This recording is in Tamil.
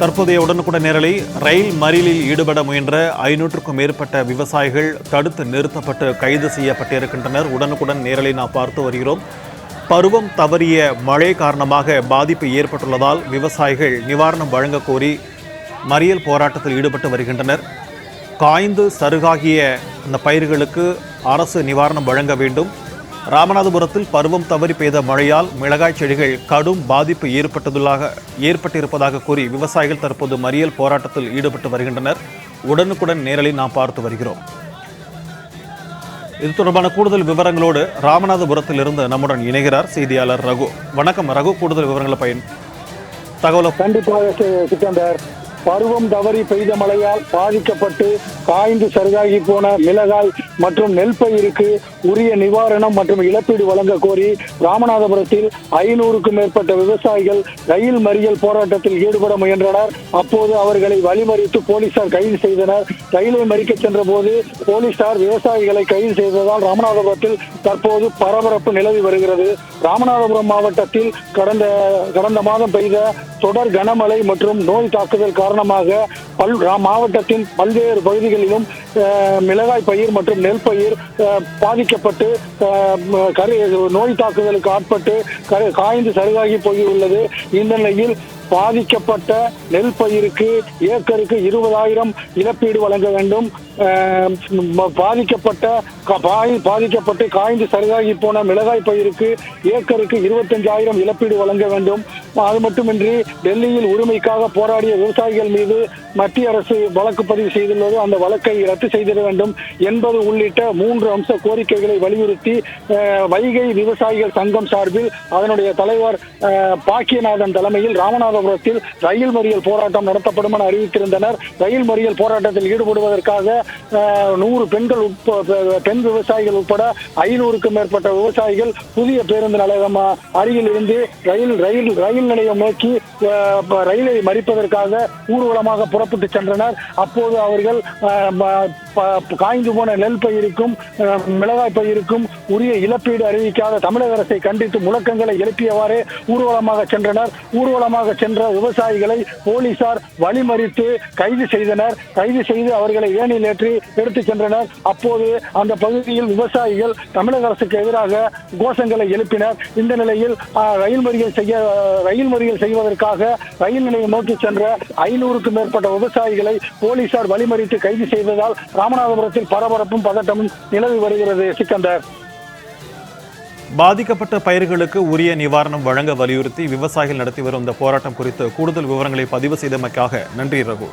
தற்போதைய உடனுக்குடன் நேரலை ரயில் மறியலில் ஈடுபட முயன்ற ஐநூற்றுக்கும் மேற்பட்ட விவசாயிகள் தடுத்து நிறுத்தப்பட்டு கைது செய்யப்பட்டிருக்கின்றனர். உடனுக்குடன் நேரலை நாம் பார்த்து வருகிறோம். பருவம் தவறிய மழை காரணமாக பாதிப்பு ஏற்பட்டுள்ளதால் விவசாயிகள் நிவாரணம் வழங்க கோரி மறியல் போராட்டத்தில் ஈடுபட்டு வருகின்றனர். காய்ந்து சருகாகிய அந்த பயிர்களுக்கு அரசு நிவாரணம் வழங்க வேண்டும். ராமநாதபுரத்தில் பருவம் தவறி பெய்த மழையால் மிளகாய் செடிகள் கடும் பாதிப்பு ஏற்பட்டதுள்ளாக ஏற்பட்டிருப்பதாக கூறி விவசாயிகள் தற்போது மறியல் போராட்டத்தில் ஈடுபட்டு வருகின்றனர். உடனுக்குடன் நேரலில் நாம் பார்த்து வருகிறோம். இது தொடர்பான கூடுதல் விவரங்களோடு ராமநாதபுரத்தில் இருந்து நம்முடன் இணைகிறார் செய்தியாளர் ரகு. வணக்கம் ரகு கூடுதல் விவரங்களை பயன் தகவலை கண்டிப்பாக சிக்கந்தர் பருவம் தவறி பெய்த மழையால் பாதிக்கப்பட்டு காய்ந்து சருகாகி போன மிளகாய் மற்றும் நெல் பயிருக்கு உரிய நிவாரணம் மற்றும் இழப்பீடு வழங்க கோரி ராமநாதபுரத்தில் ஐநூறுக்கும் மேற்பட்ட விவசாயிகள் ரயில் மறியல் போராட்டத்தில் ஈடுபட முயன்றனர். அப்போது அவர்களை வழிமறித்து போலீசார் கைது செய்தனர். ரயிலை மறிக்க சென்ற போது போலீசார் விவசாயிகளை கைது செய்ததால் ராமநாதபுரத்தில் தற்போது பரபரப்பு நிலவி வருகிறது. ராமநாதபுரம் மாவட்டத்தில் கடந்த கடந்த மாதம் பெய்த தொடர் கனமழை மற்றும் நோய் தாக்குதல் காரணமாக பல் மாவட்டத்தின் பல்வேறு பகுதிகளிலும் மிளகாய் பயிர் மற்றும் நெல் பயிர் அஹ், பாதிக்கப்பட்டு அஹ், கரு நோய் தாக்குதலுக்கு ஆட்பட்டு காய்ந்து சருகாகி போயுள்ளது. இந்த நிலையில் பாதிக்கப்பட்ட நெல் பயிருக்கு ஏக்கருக்கு இருபதாயிரம் இழப்பீடு வழங்க வேண்டும். பாதிக்கப்பட்ட பாதிக்கப்பட்டு காய்ந்து சரிதாகி போன மிளகாய் பயிருக்கு ஏக்கருக்கு இருபத்தஞ்சாயிரம் இழப்பீடு வழங்க வேண்டும். அது மட்டுமின்றி டெல்லியில் உரிமைக்காக போராடிய விவசாயிகள் மீது மத்திய அரசு வழக்கு பதிவு செய்துள்ளது. அந்த வழக்கை ரத்து செய்திட வேண்டும் என்பது உள்ளிட்ட மூன்று அம்ச கோரிக்கைகளை வலியுறுத்தி வைகை விவசாயிகள் சங்கம் சார்பில் அதனுடைய தலைவர் பாக்கியநாதன் தலைமையில் ராமநாத ராமநாதபுரத்தில் ரயில் மறியல் போராட்டம் நடத்தப்படும் என அறிவித்திருந்தனர். ரயில் மறியல் போராட்டத்தில் ஈடுபடுவதற்காக நூறு பெண்கள் பெண் விவசாயிகள் உட்பட ஐநூறுக்கும் மேற்பட்ட விவசாயிகள் புதிய பேருந்து நிலையம் அருகில் இருந்து ரயில் ரயில் ரயில் நிலையம் நோக்கி அஹ், ரயிலை மறிப்பதற்காக ஊர்வலமாக புறப்பட்டு சென்றனர். அப்போது அவர்கள் அஹ், காய்ந்து போன நெல் பயிருக்கும் மிளகாய் பயிருக்கும் உரிய இழப்பீடு அறிவிக்காத தமிழக அரசை கண்டித்து முழக்கங்களை எழுப்பியவாறே ஊர்வலமாக சென்றனர். ஊர்வலமாக சென்ற விவசாயிகளை போலீசார் வழிமறித்து கைது செய்தனர். கைது செய்து அவர்களை ஏனில் ஏற்றி எடுத்துச் சென்றனர். அப்போது அந்த பகுதியில் விவசாயிகள் தமிழக அரசுக்கு எதிராக கோஷங்களை எழுப்பினர். இந்த நிலையில் ஆஹ், ரயில் மறியல் செய்ய ரயில் மறியல் செய்வதற்காக ரயில் நிலையம் நோக்கி சென்ற ஐநூறுக்கும் மேற்பட்ட விவசாயிகளை போலீசார் வழிமறித்து கைது செய்ததால் ராமநாதபுரத்தில் பரபரப்பும் பதட்டமும் நிலவி வருகிறது சிக்கந்தர். பாதிக்கப்பட்ட பயிர்களுக்கு உரிய நிவாரணம் வழங்க வலியுறுத்தி விவசாயிகள் நடத்தி வரும் இந்த போராட்டம் குறித்து கூடுதல் விவரங்களை பதிவு செய்தமைக்காக நன்றி ரகு.